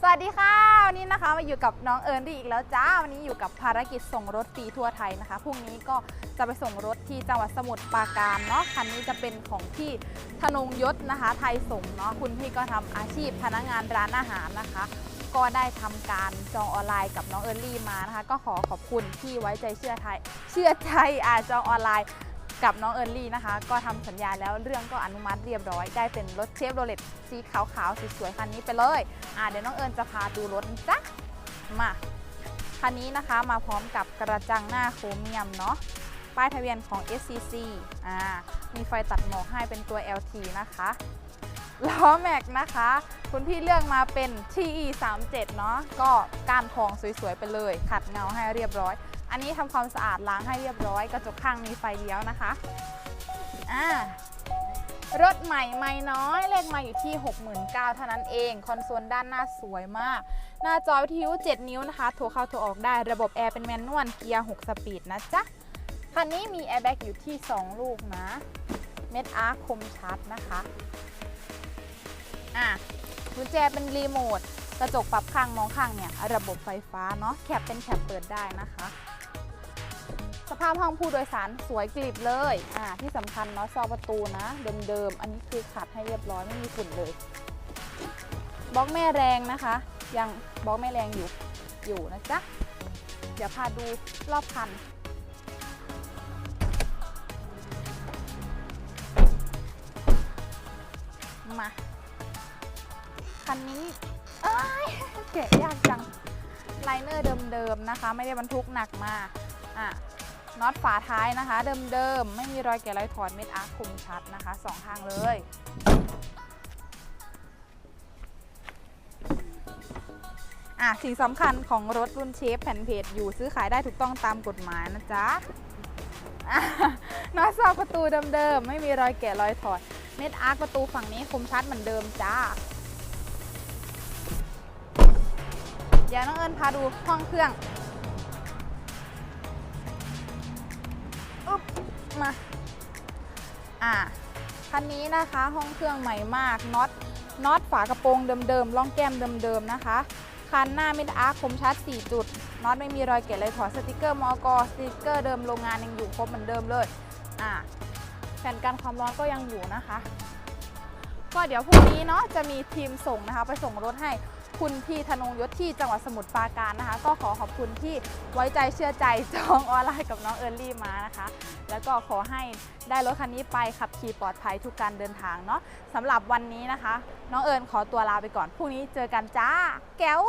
สวัสดีค่ะวันนี้นะคะมาอยู่กับน้องเอิญดีอีกแล้วจ้าวันนี้อยู่กับภารกิจส่งรถฟรีทั่วไทยนะคะพรุ่งนี้ก็จะไปส่งรถที่จังหวัดสมุทรปราการเนาะคันนี้จะเป็นของพี่ธนงยศนะคะ ไทยส่งเนาะคุณพี่ก็ทำอาชีพพนักงานร้านอาหารนะคะ ก็ได้ทำการจองออนไลน์กับน้องเอิญลี่มานะคะ ก็ขอขอบคุณที่ไว้ใจเชื่อไทยเชื่อใจอาจองออนไลน์ กับน้องเอิร์ลี่นะคะ ก็ทำสัญญาแล้วเรื่องก็อนุมัติเรียบร้อย ได้เป็นรถเชฟโรเลตสีขาวๆสวยๆคันนี้ไปเลยอ่าเดี๋ยวน้องเอิญจะพาดูรถจ๊ะมาคันนี้นะคะมาพร้อมกับกระจังหน้าโครเมียมเนาะป้ายทะเบียนของ SCC อ่ามีไฟตัดหมอกให้เป็นตัว LT นะคะล้อแม็กนะคะ คุณพี่เลือกมาเป็น TE 3 7 เนาะก็ก้านทองสวยๆไปเลย ขัดเงาให้เรียบร้อย อันนี้ทำความสะอาดล้างให้เรียบร้อย กระจกข้างมีไฟเลี้ยวนะคะอ่ารถใหม่ไม่น้อยเลขมาอยู่ที่ 69,000เท่านั้นเอง คอนโซลด้านหน้าสวยมาก หน้าจอวิทยุ 7 นิ้วนะคะ โทรเข้าโทรออกได้ระบบแอร์เป็นแมนนวลเกียร์ 6 สปีดนะจ๊ะ คันนี้มีแอร์แบ็กอยู่ที่ 2 ลูกนะ เม็ดอาร์คคมชัดนะคะอะกุญแจเป็นรีโมท กระจกปรับข้างมองข้างเนี่ย ระบบไฟฟ้าเนาะแคปเป็นแคปเปิดได้นะคะ สภาพห้องผู้โดยสารสวยกริบเลยอ่าที่สำคัญเนาะซอกประตูนะ เดิมๆ อันนี้คือขัดให้เรียบร้อยไม่มีฝุ่นเลยบล็อกแม่แรงนะคะ ยังบล็อกแม่แรงอยู่อยู่นะจ๊ะ เดี๋ยวพาดูรอบคันมาคันนี้เอ้ยแกะยากจังไลเนอร์เดิมๆนะคะ ไม่ได้บรรทุกหนักมาอะ น็อตฝาท้ายนะคะ เดิมๆ ไม่มีรอยแกะรอยถอดเม็ดอาร์คคมชัดนะคะสองทางเลย อะสิ่งสำคัญของรถรุ่นเชฟแผ่นเพจอยู่ซื้อขายได้ถูกต้องตามกฎหมายนะจ๊ะอะน็อตซอกประตูเดิมๆ ไม่มีรอยแกะรอยถอด เม็ดอาร์คประตูฝั่งนี้คมชัดเหมือนเดิมจ้าเดี๋ยวน้องเอิญพาดูห้องเครื่อง มา อ่า คันนี้นะคะห้องเครื่องใหม่มากน็อตน็อตฝากระโปรงเดิมๆล่องแก้มเดิมๆนะคะคันหน้ามิดอาร์คคมชัด 4 จุดน็อตไม่มีรอยแกะเลยถอดสติกเกอร์มอกสติกเกอร์เดิมโรงงานยังอยู่ครบเหมือนเดิมเลยอ่าแผ่นกันความร้อนก็ยังอยู่นะคะ ก็เดี๋ยวพรุ่งนี้เนาะจะมีทีมส่งนะคะ ไปส่งรถให้ คุณพี่ธนงยศที่จังหวัดสมุทรปราการนะคะ ก็ขอขอบคุณที่ไว้ใจเชื่อใจจองออนไลน์กับน้องเอิร์ลี่มานะคะ แล้วก็ขอให้ได้รถคันนี้ไปขับขี่ปลอดภัยทุกการเดินทางเนาะสำหรับวันนี้นะคะ น้องเอิญขอตัวลาไปก่อนพรุ่งนี้เจอกันจ้า แก้ว